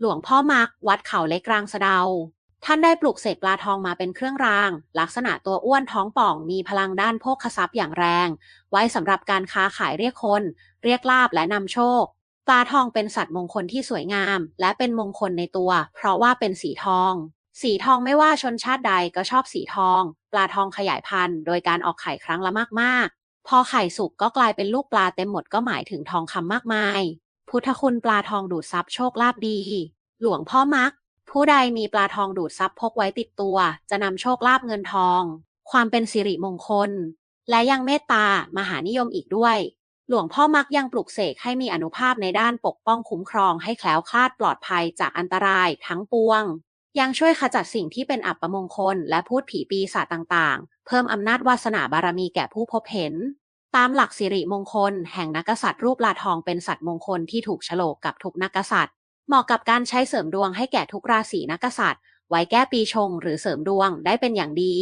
หลวงพ่อมัก วัดเขาเล็กรางสะเดา ท่านได้ปลุกเสกปลาทองมาเป็นเครื่องราง ลักษณะตัวอ้วนท้องป่องมีพลังด้านโภคทรัพย์อย่างแรง ไว้สำหรับการค้าขายเรียกคน เรียกลาบและนำโชค ปลาทองเป็นสัตว์มงคลที่สวยงาม และเป็นมงคลในตัว เพราะว่าเป็นสีทอง สีทองไม่ว่าชนชาติใดก็ชอบสีทอง ปลาทองขยายพันธุ์ โดยการออกไข่ครั้งละมากๆ พอไข่สุกก็กลายเป็นลูกปลาเต็มหมดก็หมายถึงทองคำมากมาย พุทธคุณปลาทองดูดซับโชคลาภดี หลวงพ่อมัก ผู้ใดมีปลาทองดูดซับพกไว้ติดตัว จะนำโชคลาภเงินทอง ความเป็นสิริมงคล และยังเมตตามหานิยมอีกด้วย หลวงพ่อมักยังปลุกเสกให้มีอนุภาพในด้านปกป้องคุ้มครองให้แคล้วคลาดปลอดภัยจากอันตรายทั้งปวง ยังช่วยขจัดสิ่งที่เป็นอัปมงคล และพูดผีปีศาจต่างๆ เพิ่มอำนาจวาสนาบารมีแก่ผู้พบเห็น ตามหลักสิริมงคล แห่งนักษัตริย์รูปลาทองเป็นสัตว์มงคลที่ถูกโฉลกกับทุกนักษัตริย์ เหมาะกับการใช้เสริมดวงให้แก่ทุกราศีนักกษัตริย์ ไว้แก้ปีชงหรือเสริมดวงได้เป็นอย่างดี